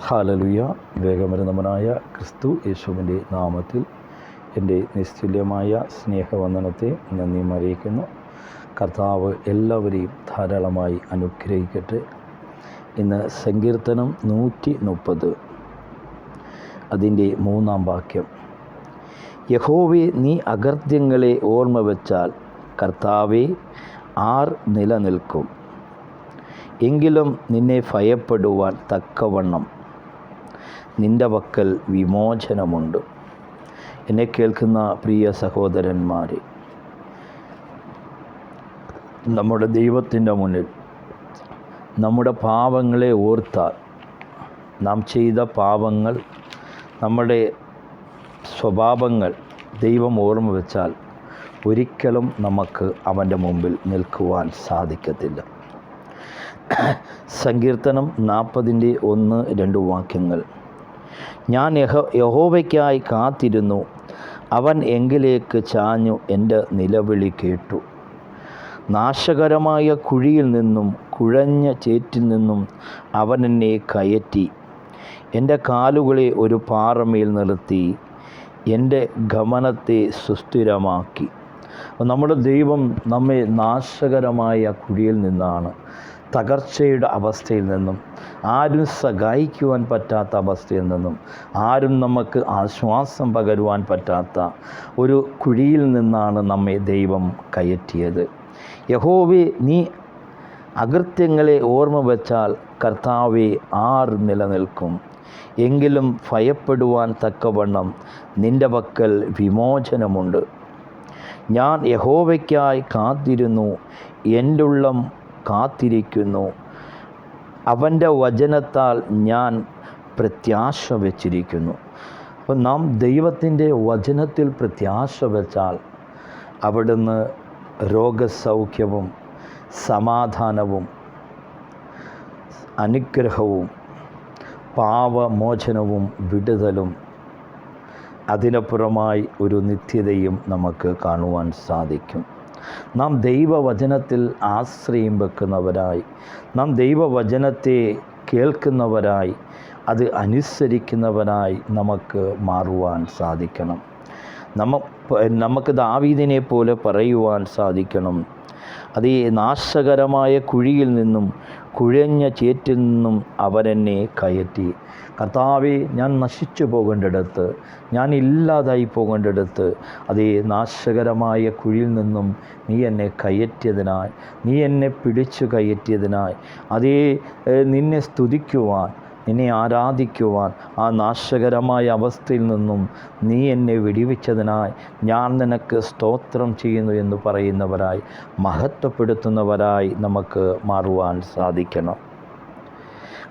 ഹാലലുയ. വേഗമരുന്നമനായ ക്രിസ്തു യേശുവിന്റെ നാമത്തിൽ എന്റെ നിസ്തുല്യമായ സ്നേഹവന്ദനത്തെ നന്ദി അറിയിക്കുന്നു. കർത്താവ് എല്ലാവരെയും ധാരാളമായി അനുഗ്രഹിക്കട്ടെ. ഇന്ന് സങ്കീർത്തനം നൂറ്റി മുപ്പത്. അതിന്റെ മൂന്നാം വാക്യം. യഹോവെ നീ അകർത്യങ്ങളെ ഓർമ്മ വെച്ചാൽ കർത്താവെ ആർ നിലനിൽക്കും. എങ്കിലും നിന്നെ ഭയപ്പെടുവാൻ തക്കവണ്ണം നിന്റെ പക്കൽ വിമോചനമുണ്ട്. എന്നെ കേൾക്കുന്ന പ്രിയ സഹോദരന്മാരെ നമ്മുടെ ദൈവത്തിന്റെ മുന്നിൽ നമ്മുടെ പാവങ്ങളെ ഓർത്താൽ നാം ചെയ്ത പാവങ്ങൾ നമ്മുടെ സ്വഭാവങ്ങൾ ദൈവം ഓർമ്മ വെച്ചാൽ ഒരിക്കലും നമുക്ക് അവന്റെ മുമ്പിൽ നിൽക്കുവാൻ സാധിക്കത്തില്ല. സങ്കീർത്തനം നാൽപ്പതിന്റെ ഒന്ന് രണ്ട് വാക്യങ്ങൾ. ഞാൻ യഹോ യഹോവയ്ക്കായി കാത്തിരുന്നു. അവൻ എങ്കിലേക്ക് ചാഞ്ഞു എന്റെ നിലവിളി കേട്ടു. നാശകരമായ കുഴിയിൽ നിന്നും കുഴഞ്ഞ ചേറ്റിൽ നിന്നും അവൻ എന്നെ കയറ്റി. എന്റെ കാലുകളെ ഒരു പാറമേൽ നിർത്തി. എന്റെ ഗമനത്തെ സുസ്ഥിരമാക്കി. നമ്മുടെ ദൈവം നമ്മെ നാശകരമായ കുഴിയിൽ നിന്നാണ് തകർച്ചയുടെ അവസ്ഥയിൽ നിന്നും ആരും സഹായിക്കുവാൻ പറ്റാത്ത അവസ്ഥയിൽ നിന്നും ആരും നമുക്ക് ആശ്വാസം പകരുവാൻ പറ്റാത്ത ഒരു കുഴിയിൽ നിന്നാണ് നമ്മെ ദൈവം കയറ്റിയത്. യഹോവെ നീ അകൃത്യങ്ങളെ ഓർമ്മ വച്ചാൽ കർത്താവെ ആർ നിലനിൽക്കും. എങ്കിലും ഭയപ്പെടുവാൻ തക്കവണ്ണം നിന്റെ പക്കൽ വിമോചനമുണ്ട്. ഞാൻ യഹോവയ്ക്കായി കാത്തിരുന്നു എന്റെ ഉള്ളം കാത്തിരിക്കുന്നു. അവന്റെ വചനത്താൽ ഞാൻ പ്രത്യാശ വച്ചിരിക്കുന്നു. അപ്പം നാം ദൈവത്തിന്റെ വചനത്തിൽ പ്രത്യാശ വച്ചാൽ അവിടുന്ന് രോഗസൗഖ്യവും സമാധാനവും അനുഗ്രഹവും പാവമോചനവും വിടുതലും അതിനപ്പുറമായി ഒരു നിത്യതയും നമുക്ക് കാണുവാൻ സാധിക്കും. നാം ദൈവവചനത്തിൽ ആശ്രയം വെക്കുന്നവരായി. നാം ദൈവവചനത്തെ കേൾക്കുന്നവരായി അത് അനുസരിക്കുന്നവരായി നമുക്ക് മാറുവാൻ സാധിക്കണം. നമ്മ നമുക്ക് ദാവീദിനെ പോലെ പറയുവാൻ സാധിക്കണം. അത് ഈ നാശകരമായ കുഴിയിൽ നിന്നും കുഴഞ്ഞ ചേറ്റിൽ നിന്നും അവരെന്നെ കയറ്റി. കർത്താവെ ഞാൻ നശിച്ചു പോകേണ്ടിടത്ത് ഞാൻ ഇല്ലാതായി പോകേണ്ടിടത്ത് അതേ നാശകരമായ കുഴിയിൽ നിന്നും നീ എന്നെ കയറ്റിയതിനാൽ നീ എന്നെ പിടിച്ചു കയറ്റിയതിനാൽ അതേ നിന്നെ സ്തുതിക്കുവാൻ നിന്നെ ആരാധിക്കുവാൻ ആ നാശകരമായ അവസ്ഥയിൽ നിന്നും നീ എന്നെ വെടിവെച്ചതിനായി ഞാൻ നിനക്ക് സ്തോത്രം ചെയ്യുന്നു എന്ന് പറയുന്നവരായി മഹത്വപ്പെടുത്തുന്നവരായി നമുക്ക് മാറുവാൻ സാധിക്കണം.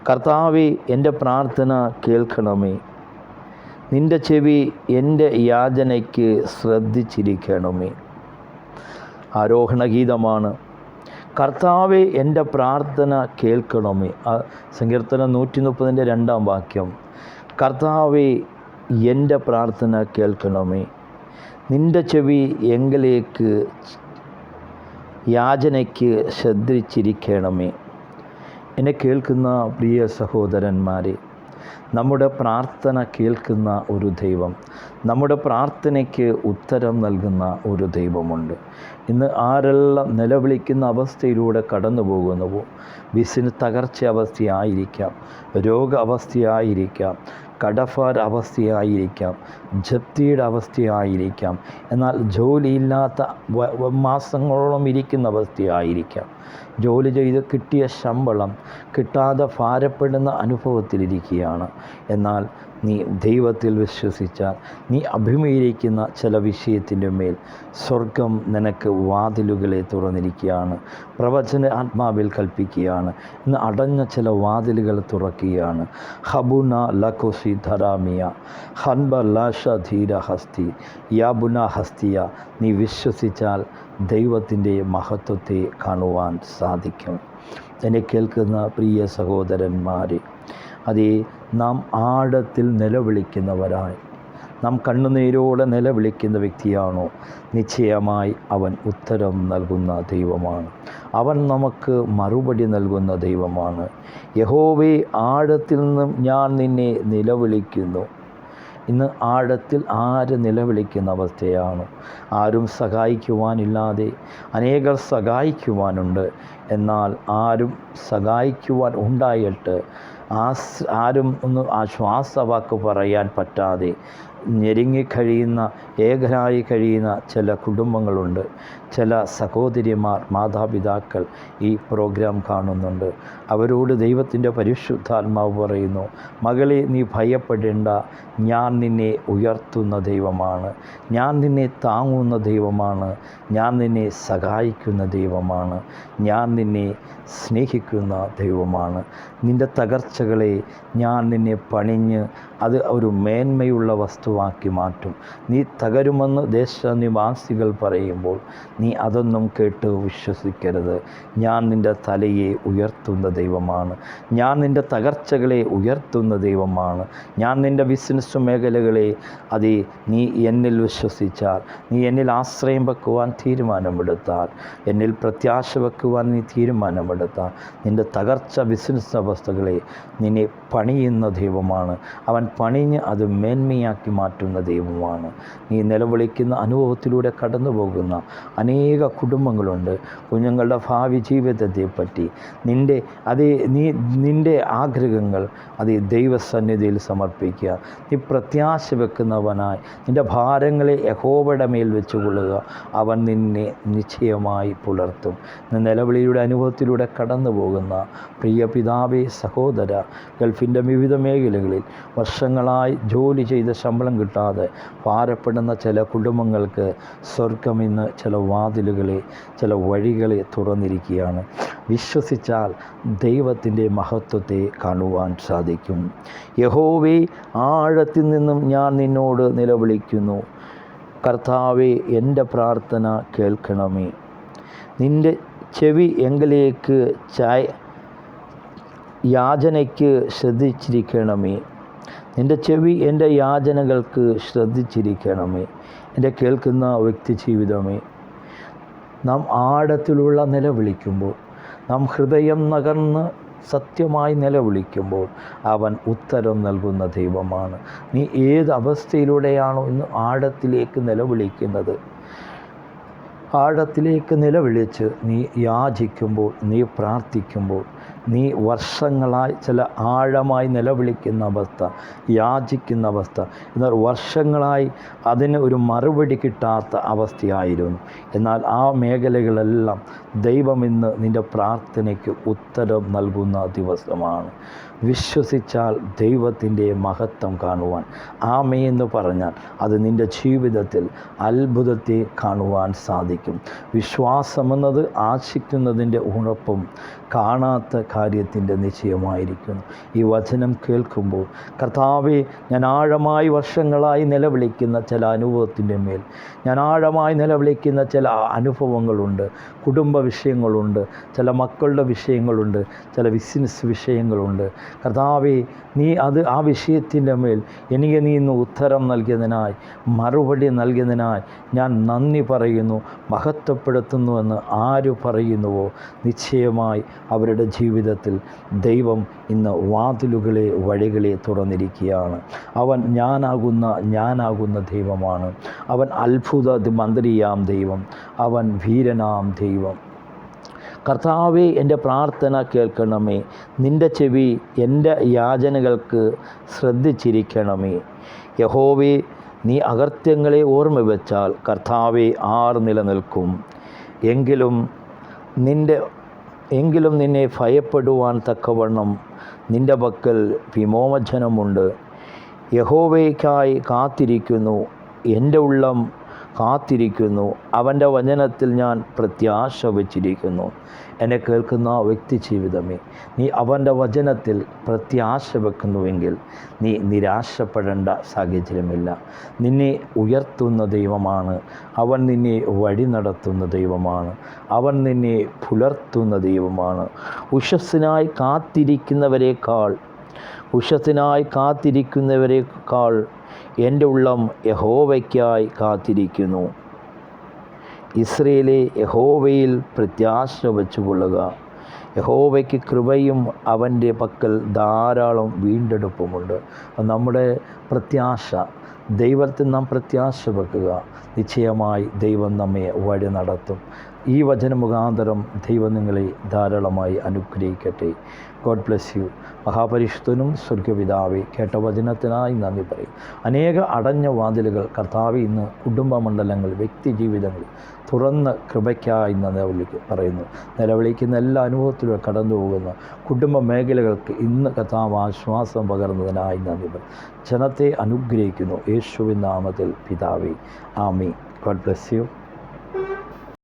കർത്താവെ എന്റെ പ്രാർത്ഥന കേൾക്കണമേ. നിന്റെ ചെവി എന്റെ യാചനയ്ക്ക് ശ്രദ്ധിച്ചിരിക്കണമേ. ആരോഹണഗീതമാണ് കർത്താവെ എന്റെ പ്രാർത്ഥന കേൾക്കണമേ. സങ്കീർത്തനം നൂറ്റി മുപ്പതിന്റെ രണ്ടാം വാക്യം. കർത്താവെ എന്റെ പ്രാർത്ഥന കേൾക്കണമേ. നിന്റെ ചെവി എങ്കിലേക്ക് യാചനയ്ക്ക് ശ്രദ്ധിച്ചിരിക്കണമേ. എന്നെ കേൾക്കുന്ന പ്രിയ സഹോദരന്മാരെ നമ്മുടെ പ്രാർത്ഥന കേൾക്കുന്ന ഒരു ദൈവം നമ്മുടെ പ്രാർത്ഥനയ്ക്ക് ഉത്തരം നൽകുന്ന ഒരു ദൈവമുണ്ട്. ഇന്ന് ആരെല്ലാം നിലവിളിക്കുന്ന അവസ്ഥയിലൂടെ കടന്നു പോകുന്നുവോ വിസിന് തകർച്ച അവസ്ഥയായിരിക്കാം രോഗ അവസ്ഥയായിരിക്കാം കടഫാർ അവസ്ഥയായിരിക്കാം ജപ്തിയുടെ അവസ്ഥയായിരിക്കാം. എന്നാൽ ജോലിയില്ലാത്ത മാസങ്ങളോളം ഇരിക്കുന്ന അവസ്ഥയായിരിക്കാം. ജോലി ചെയ്ത് കിട്ടിയ ശമ്പളം കിട്ടാതെ ഭാരപ്പെടുന്ന അനുഭവത്തിലിരിക്കുകയാണ്. എന്നാൽ നീ ദൈവത്തിൽ വിശ്വസിച്ചാൽ നീ അഭിമുഖീകരിക്കുന്ന ചില വിഷയത്തിന്റെ മേൽ സ്വർഗം നിനക്ക് വാതിലുകളെ തുറന്നിരിക്കുകയാണ്. പ്രവചന ആത്മാവിൽ കൽപ്പിക്കുകയാണ്. ഇന്ന് അടഞ്ഞ ചില വാതിലുകൾ തുറക്കുകയാണ്. ഹബുന ലഖുസി ധരാമിയ ഹൻബ ലാഷ ധീര ഹസ്തി യാബുന ഹസ്തിയ. നീ വിശ്വസിച്ചാൽ ദൈവത്തിന്റെ മഹത്വത്തെ കാണുവാൻ സാധിക്കും. എന്നെ കേൾക്കുന്ന പ്രിയ സഹോദരന്മാരെ അതേ നാം ആഴത്തിൽ നിലവിളിക്കുന്നവരായി. നാം കണ്ണുനീരോടെ നിലവിളിക്കുന്ന വ്യക്തിയാണോ? നിശ്ചയമായി അവൻ ഉത്തരം നൽകുന്ന ദൈവമാണ്. അവൻ നമുക്ക് മറുപടി നൽകുന്ന ദൈവമാണ്. യഹോവേ ആഴത്തിൽ നിന്നും ഞാൻ നിന്നെ നിലവിളിക്കുന്നു. ഇന്ന് ആഴത്തിൽ ആര് നിലവിളിക്കുന്ന അവസ്ഥയാണ്? ആരും സഹായിക്കുവാനില്ലാതെ അനേകർ സഹായിക്കുവാനുണ്ട്. എന്നാൽ ആരും സഹായിക്കുവാൻ ഉണ്ടായിട്ട് ആസ് ആരും ഒന്ന് ആശ്വാസവാക്ക് പറയാൻ പറ്റാതെ ഞെരുങ്ങിക്കഴിയുന്ന ഏകനായി കഴിയുന്ന ചില കുടുംബങ്ങളുണ്ട്. ചില സഹോദരിമാർ മാതാപിതാക്കൾ ഈ പ്രോഗ്രാം കാണുന്നുണ്ട്. അവരോട് ദൈവത്തിന്റെ പരിശുദ്ധാത്മാവ് പറയുന്നു മകളെ നീ ഭയപ്പെടേണ്ട. ഞാൻ നിന്നെ ഉയർത്തുന്ന ദൈവമാണ്. ഞാൻ നിന്നെ താങ്ങുന്ന ദൈവമാണ്. ഞാൻ നിന്നെ സഹായിക്കുന്ന ദൈവമാണ്. ഞാൻ നിന്നെ സ്നേഹിക്കുന്ന ദൈവമാണ്. നിന്റെ തകർച്ചകളെ ഞാൻ നിന്നെ പണിഞ്ഞ് അത് ഒരു മേന്മയുള്ള വസ്തുവാക്കി മാറ്റും. നീ തകരുമെന്ന് ദേശനിവാസികൾ പറയുമ്പോൾ നീ അതൊന്നും കേട്ട് വിശ്വസിക്കരുത്. ഞാൻ നിന്റെ തലയെ ഉയർത്തുന്ന ദൈവമാണ്. ഞാൻ നിന്റെ തകർച്ചകളെ ഉയർത്തുന്ന ദൈവമാണ്. ഞാൻ നിന്റെ ബിസിനസ് മേഖലകളെ അത് നീ എന്നിൽ വിശ്വസിച്ചാൽ നീ എന്നിൽ ആശ്രയം വെക്കുവാൻ തീരുമാനമെടുത്താൽ എന്നിൽ പ്രത്യാശ വെക്കുവാൻ നീ തീരുമാനമെടുത്താൽ നിന്റെ തകർച്ച ബിസിനസ് അവസ്ഥകളെ നിന്നെ പണിയുന്ന ദൈവമാണ്. അവൻ പണിഞ്ഞ് അത് മേന്മയാക്കി മാറ്റുന്ന ദൈവമാണ്. നീ നിലവിളിക്കുന്ന അനുഭവത്തിലൂടെ കടന്നു പോകുന്ന അനേക കുടുംബങ്ങളുണ്ട്. കുഞ്ഞുങ്ങളുടെ ഭാവി ജീവിതത്തെപ്പറ്റി നിന്റെ അത് നീ നിന്റെ ആഗ്രഹങ്ങൾ അത് ദൈവസന്നിധിയിൽ സമർപ്പിക്കുക. നീ പ്രത്യാശ വെക്കുന്നവനായി നിന്റെ ഭാരങ്ങളെ യഹോവയുടെ മേൽ വെച്ചുകൊള്ളുക. അവൻ നിന്നെ നിശ്ചയമായി പുലർത്തും. നിലവിളിയുടെ അനുഭവത്തിലൂടെ കടന്നു പോകുന്ന പ്രിയ പിതാവേ സഹോദര ഗൾഫിന്റെ വിവിധ മേഖലകളിൽ വർഷങ്ങളായി ജോലി ചെയ്ത് ശമ്പളം കിട്ടാതെ ഭാരപ്പെടുന്ന ചില കുടുംബങ്ങൾക്ക് സ്വർഗം ഇന്ന് ചില വാതിലുകളെ ചില വഴികളെ തുറന്നിരിക്കുകയാണ്. വിശ്വസിച്ചാൽ ദൈവത്തിന്റെ മഹത്വത്തെ കാണുവാൻ സാധിക്കും. യഹോവേ ആഴത്തിൽ നിന്നും ഞാൻ നിന്നോട് നിലവിളിക്കുന്നു. കർത്താവെ എന്റെ പ്രാർത്ഥന കേൾക്കണമേ. നിന്റെ ചെവി എങ്കിലേക്ക് ചായ യാചനയ്ക്ക് ശ്രദ്ധിച്ചിരിക്കണമേ. നിന്റെ ചെവി എന്റെ യാചനകൾക്ക് ശ്രദ്ധിച്ചിരിക്കണമേ. എന്റെ കേൾക്കുന്ന വ്യക്തി ജീവിതമേ. നാം ആഴത്തിലുള്ള നിലവിളിക്കുമ്പോൾ നാം ഹൃദയം നകർന്ന് സത്യമായി നിലവിളിക്കുമ്പോൾ അവൻ ഉത്തരം നൽകുന്ന ദൈവമാണ്. നീ ഏത് അവസ്ഥയിലൂടെയാണോ ഇന്ന് ആഴത്തിലേക്ക് നിലവിളിക്കുന്നത് ആഴത്തിലേക്ക് നിലവിളിച്ച് നീ യാചിക്കുമ്പോൾ നീ പ്രാർത്ഥിക്കുമ്പോൾ നീ വർഷങ്ങളായി ചില ആഴമായി നിലവിളിക്കുന്ന അവസ്ഥ യാചിക്കുന്ന അവസ്ഥ. എന്നാൽ വർഷങ്ങളായി അതിന് ഒരു മറുപടി കിട്ടാത്ത അവസ്ഥയായിരുന്നു. എന്നാൽ ആ മേഖലകളെല്ലാം ദൈവം ഇന്ന് നിന്റെ പ്രാർത്ഥനയ്ക്ക് ഉത്തരം നൽകുന്ന ദിവസമാണ്. വിശ്വസിച്ചാൽ ദൈവത്തിന്റെ മഹത്വം കാണുവാൻ. ആമയെന്ന് പറഞ്ഞാൽ അത് നിന്റെ ജീവിതത്തിൽ അത്ഭുതത്തെ കാണുവാൻ സാധിക്കും. വിശ്വാസമെന്നത് ആശിക്കുന്നതിന്റെ ഉറപ്പും കാണാത്ത കാര്യത്തിന്റെ നിശ്ചയമായിരിക്കുന്നു. ഈ വചനം കേൾക്കുമ്പോൾ കർത്താവെ ഞാൻ ആഴമായി വർഷങ്ങളായി നിലവിളിക്കുന്ന ചില അനുഭവത്തിന്റെ മേൽ ഞാൻ ആഴമായി നിലവിളിക്കുന്ന ചില അനുഭവങ്ങളുണ്ട് കുടുംബ വിഷയങ്ങളുണ്ട് ചില മക്കളുടെ വിഷയങ്ങളുണ്ട് ചില ബിസിനസ് വിഷയങ്ങളുണ്ട്. കർത്താവെ നീ അത് ആ വിഷയത്തിന്റെ മേൽ എനിക്ക് നീ ഇന്ന് ഉത്തരം നൽകിയതിനായി മറുപടി നൽകിയതിനായി ഞാൻ നന്ദി പറയുന്നു മഹത്വപ്പെടുത്തുന്നുവെന്ന് ആര് പറയുന്നുവോ നിശ്ചയമായി അവരുടെ ജീവിതത്തിൽ ദൈവം ഇന്ന് വാതിലുകളെ വഴികളെ തുറന്നിരിക്കുകയാണ്. അവൻ ഞാനാകുന്ന ഞാനാകുന്ന ദൈവമാണ്. അവൻ അത്ഭുത മന്ത്രിയാം ദൈവം. അവൻ വീരനാം ദൈവം. കർത്താവെ എന്റെ പ്രാർത്ഥന കേൾക്കണമേ. നിന്റെ ചെവി എന്റെ യാചനകൾക്ക് ശ്രദ്ധിച്ചിരിക്കണമേ. യഹോവേ നീ അകർത്യങ്ങളെ ഓർമ്മ വെച്ചാൽ കർത്താവെ ആർ നിലനിൽക്കും. എങ്കിലും നിന്റെ എങ്കിലും നിന്നെ ഭയപ്പെടുവാൻ തക്കവണ്ണം നിന്റെ പക്കൽ വിമോചനമുണ്ട്. യഹോവയ്ക്കായി കാത്തിരിക്കുന്നു. എന്റെ ഉള്ളം കാത്തിരിക്കുന്നു. അവന്റെ വചനത്തിൽ ഞാൻ പ്രത്യാശ വച്ചിരിക്കുന്നു. എന്നെ കേൾക്കുന്ന വ്യക്തി ജീവിതമേ നീ അവന്റെ വചനത്തിൽ പ്രത്യാശ വെക്കുന്നുവെങ്കിൽ നീ നിരാശപ്പെടേണ്ട സാഹചര്യമില്ല. നിന്നെ ഉയർത്തുന്ന ദൈവമാണ്. അവൻ നിന്നെ വഴി നടത്തുന്ന ദൈവമാണ്. അവൻ നിന്നെ പുലർത്തുന്ന ദൈവമാണ്. ഉഷസ്സിനായി കാത്തിരിക്കുന്നവരെക്കാൾ ഉഷത്തിനായി കാത്തിരിക്കുന്നവരെക്കാൾ എന്റെ ഉള്ളം യഹോവയ്ക്കായി കാത്തിരിക്കുന്നു. ഇസ്രയേലെ യഹോവയിൽ പ്രത്യാശ വെച്ചുകൊള്ളുക യഹോവയ്ക്ക് കൃപയും അവന്റെ പക്കൽ ധാരാളം വീണ്ടെടുപ്പുമുണ്ട്. നമ്മുടെ പ്രത്യാശ. ദൈവത്തിൽ നാം പ്രത്യാശ വെക്കുക. നിശ്ചയമായി ദൈവം നമ്മെ വഴി നടത്തും. ഈ വചന മുഖാന്തരം ദൈവം നിങ്ങളെ ധാരാളമായി അനുഗ്രഹിക്കട്ടെ. ഗോഡ് ബ്ലെസ് യു മഹാപരിഷ്ഠനും സ്വർഗപിതാവെ കേട്ട വചനത്തിനായി നന്ദി പറയും. അനേക അടഞ്ഞ വാതിലുകൾ കർത്താവ് ഇന്ന് കുടുംബമണ്ഡലങ്ങൾ വ്യക്തി ജീവിതങ്ങൾ തുറന്ന കൃപയ്ക്കായി നന്ദി പറയുന്നു. നിലവിളിക്കുന്ന എല്ലാ അനുഭവത്തിലും കടന്നു പോകുന്ന കുടുംബ മേഖലകൾക്ക് ഇന്ന് കർത്താവ് ആശ്വാസം പകർന്നതിനായി നന്ദി പറയും. ജനത്തെ അനുഗ്രഹിക്കുന്നു. യേശുവിൻ നാമത്തിൽ പിതാവേ. Ami God bless U